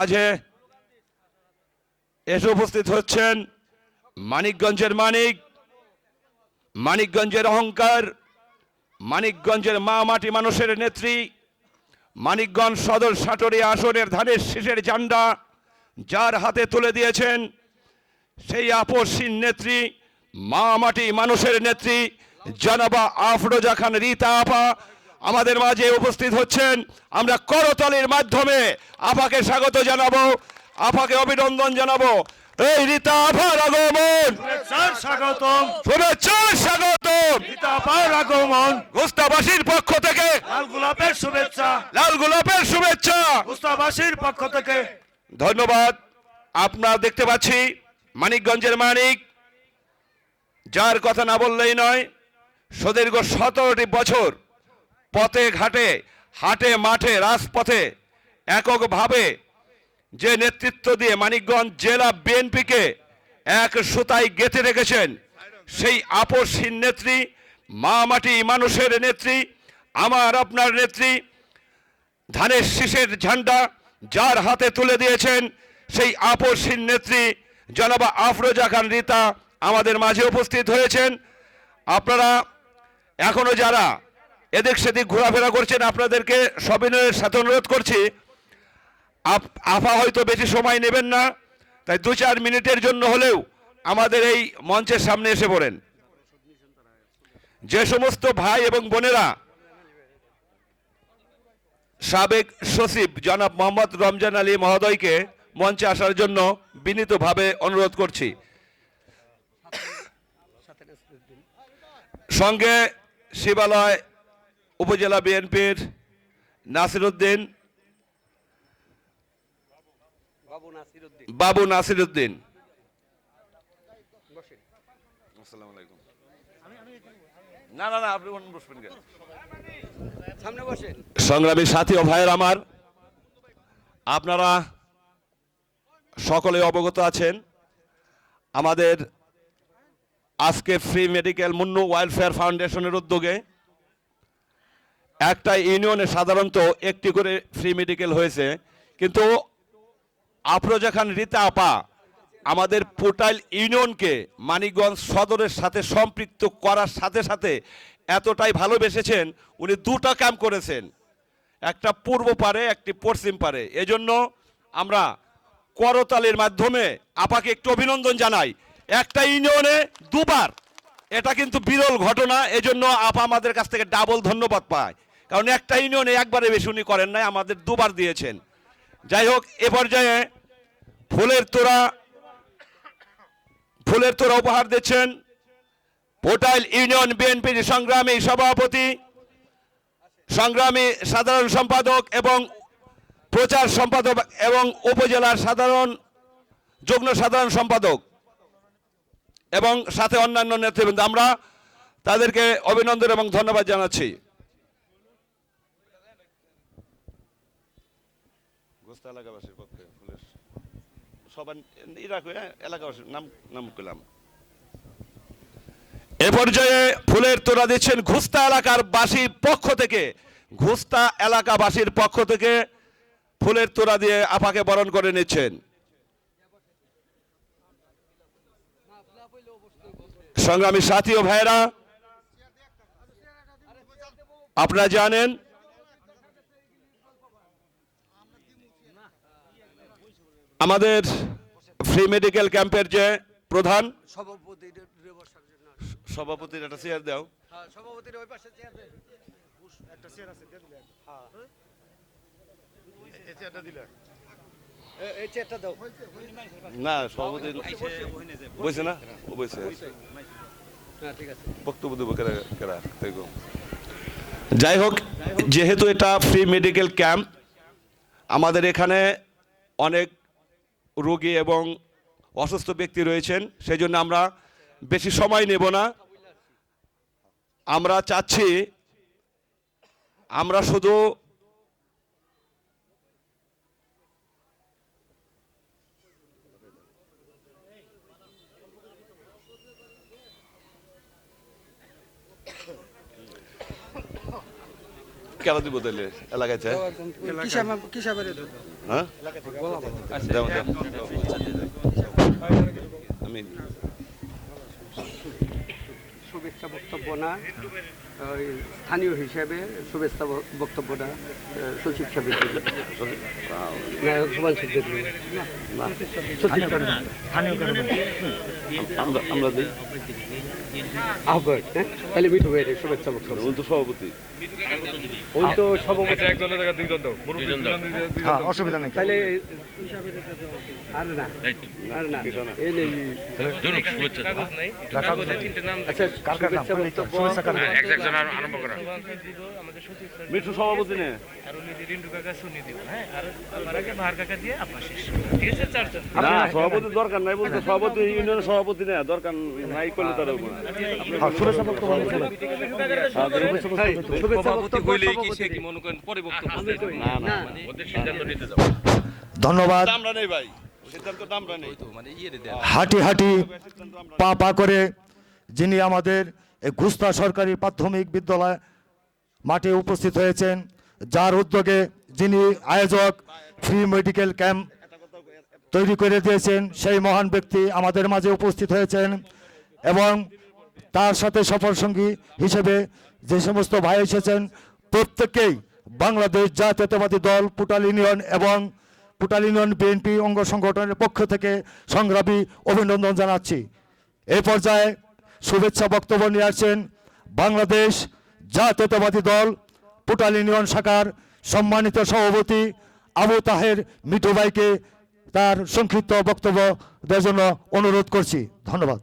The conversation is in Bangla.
মাঝে এসে উপস্থিত হচ্ছেন মানিকগঞ্জের মানিক, মানিকগঞ্জের অহংকার, মানিকগঞ্জের মা মাটি মানুষের নেত্রী, মানিকগঞ্জ সদর সাটরি আসনের ধানের শীষের ঝান্ডা যার হাতে তুলে দিয়েছেন সেই আপসীন নেত্রী, মা মাটি মানুষের নেত্রী, জনাবা আফরোজা খান, রীতা আপা আমাদের মাঝে উপস্থিত হচ্ছেন আমরা করতালির মাধ্যমে আপাকে স্বাগত জানাব আপাকে অভিনন্দন জানাব। এই রীতা আপার আগমন। স্বাগতম। শুভেচ্ছা স্বাগতম। পিতাপার আগমন। গুস্তাবাসীর পক্ষ থেকে। লাল গোলাপের শুভেচ্ছা। লাল গোলাপের শুভেচ্ছা। মুস্তাবাসীর পক্ষ থেকে। ধন্যবাদ। আপনারা দেখতে পাচ্ছি মানিকগঞ্জের মানিক। যার কথা না বললেই নয় সুদীর্ঘ সতেরোটি বছর পথে, ঘাটে, হাটে, মাঠে, রাজপথে এককভাবে যে নেতৃত্ব দিয়ে মানিকগঞ্জ জেলা বিএনপিকে এক সুতায় গেঁথে রেখেছেন, সেই আপসহীন নেত্রী, মা মাটি মানুষের নেত্রী, আমার আপনার নেত্রী, ধানের শীষের ঝান্ডা যার হাতে তুলে দিয়েছেন, সেই আপসহীন নেত্রী জনাবা আফরোজা খান রীতা আমাদের মাঝে উপস্থিত হয়েছেন। আপনারা এখনও যারা এদিক সেদিক ঘোরাফেরা করছেন আপনাদেরকে, সবিনয়ের সাথে অনুরোধ করছি। আফা হয়তো বেশি সময় নেবেন না, তাই দু চার মিনিটের জন্য হলেও আমাদের এই মঞ্চের সামনে এসে পড়েন। যে সমস্ত ভাই এবং বোনেরা সাবেক সচিব জনাব মোহাম্মদ রমজান আলী মহোদয়কে মঞ্চে আসার জন্য বিনীতভাবে অনুরোধ করছি। সঙ্গে শিবালয় উপজেলা বিএনপির নাসিরুদ্দিন। বাবু নাসিরুদ্দিন। বাবু নাসিরুদ্দিন। আসসালামু না না না আপনি বসবেন কেন? সামনে বসেন। সংগ্রামী সাথী ও ভাইয়ের আমার আপনারা সকলে অবগত আছেন আমাদের আজকে ফ্রি মেডিকেল মুন্নু ওয়েলফেয়ার ফাউন্ডেশনের উদ্যোগে একটা ইউনিয়নে সাধারণত একটি করে ফ্রি মেডিকেল হয়েছে, কিন্তু আফরোজা খান রীতা আপা আমাদের পোর্টাল ইউনিয়নকে মানিকগঞ্জ সদরের সাথে সম্পৃক্ত করার সাথে সাথে এতটাই ভালোবেসেছেন, উনি দুটা কাম করেছেন। একটা পূর্ব পারে, একটি পশ্চিম পারে। এজন্য আমরা করতালের মাধ্যমে আপাকে একটু অভিনন্দন জানাই। একটা ইউনিয়নে দুবার, এটা কিন্তু বিরল ঘটনা, এজন্য আপা আমাদের কাছ থেকে ডাবল ধন্যবাদ পায়। কারণ একটা ইউনিয়নে একবারে বেশি উনি করেন নাই, আমাদের দুবার দিয়েছেন। যাই হোক, এ পর্যায়ে ফুলের তোড়া ফুলের তোড়া উপহার দিচ্ছেন পোটাইল ইউনিয়ন বিএনপির সংগ্রামী সভাপতি, সংগ্রামী সাধারণ সম্পাদক এবং প্রচার সম্পাদক এবং উপজেলার সাধারণ, যুগ্ম সাধারণ সম্পাদক এবং সাথে অন্যান্য নেতৃবৃন্দ। আমরা তাদেরকে অভিনন্দন এবং ধন্যবাদ জানাচ্ছি। গোস্তা এলাকাবাসীর পক্ষে ফুলের সবার ইরাক এলাকাবাসীর নাম নাম করলাম এ পর্যায়ে ফুলের তোড়া দিচ্ছেন ঘুস্তা এলাকার বাসীর পক্ষ থেকে। ঘুস্তা এলাকাবাসীর পক্ষ থেকে ফুলের তোড়া দিয়ে আপাকে বরণ করে নিচ্ছেন। সংগ্রামী সাথী ও ভাইয়েরা, আপনারা জানেন আমাদের ফ্রি মেডিকেল ক্যাম্পের যে প্রধান জন্য সভাপতির একটা চেয়ার দাও। সভাপতির ওই পাশে চেয়ার দেন। এ- এই চেয়ারটা দাও। না সভাপতি বলছে না? ও বলছে ঠিক আছে। বক্তব্য দেবো কেরা যাই হোক যেহেতু এটা ফ্রি মেডিকেল ক্যাম্প আমাদের এখানে অনেক রোগী এবং অসুস্থ ব্যক্তি রয়েছেন সেই জন্য আমরা বেশি সময় নেব না। আমরা চাচ্ছি, আমরা শুধু কেন দিব তাহলে এলাকায় চাই হ্যাঁ। আমি শুভেচ্ছা বক্তব্য না। ওই স্থানীয় হিসেবে শুভেচ্ছা ব- বক্তব্য না। সচিব সাহেবের। আমরা দিই। আহ্বায়ক হ্যাঁ? তাহলে মিঠু ভাইয়ের শুভেচ্ছা বক্তব্য। উনি তো সভাপতি। ওই তো সভাপতি হ্যাঁ অসুবিধা নেই। তাহলে আর না। আর না। এই নেই আচ্ছা? শুভেচ্ছা। শুভেচ্ছা? মিঠু সভাপতি নে। আর উনি রিন্টু কাকা শুনি দিব হ্যাঁ না সভাপতি দরকার নাই বলতে সভাপতি ইউনিয়নের সভাপতি না দরকার নাই করলে তার হ্যাঁ ধন্যবাদ। আমরা নেই ভাই সিদ্ধান্ত তো আমরা নেই। হাঁটি হাঁটি পা পা করে যিনি আমাদের ঘুস্তা সরকারি প্রাথমিক বিদ্যালয় মাঠে উপস্থিত হয়েছেন, যার উদ্যোগে যিনি আয়োজক ফ্রি মেডিকেল ক্যাম্প তৈরি করে দিয়েছেন, সেই মহান ব্যক্তি আমাদের মাঝে উপস্থিত হয়েছেন এবং তার সাথে সফর সঙ্গী হিসেবে যে সমস্ত ভাই এসেছেন, প্রত্যেককেই বাংলাদেশ জাতীয়তাবাদী দল, পুটাল ইউনিয়ন এবং পুটাল ইউনিয়ন বিএনপি অঙ্গ সংগঠনের পক্ষ থেকে সংগ্রামী অভিনন্দন জানাচ্ছি। এই পর্যায়ে শুভেচ্ছা বক্তব্য নিয়ে আসছেন বাংলাদেশ জাতীয়তাবাদী দল, পোটাল ইউনিয়ন শাখার সম্মানিত সভাপতি আবু তাহের মিঠু ভাইকে তার সংক্ষিপ্ত বক্তব্য দেওয়ার জন্য অনুরোধ করছি। ধন্যবাদ।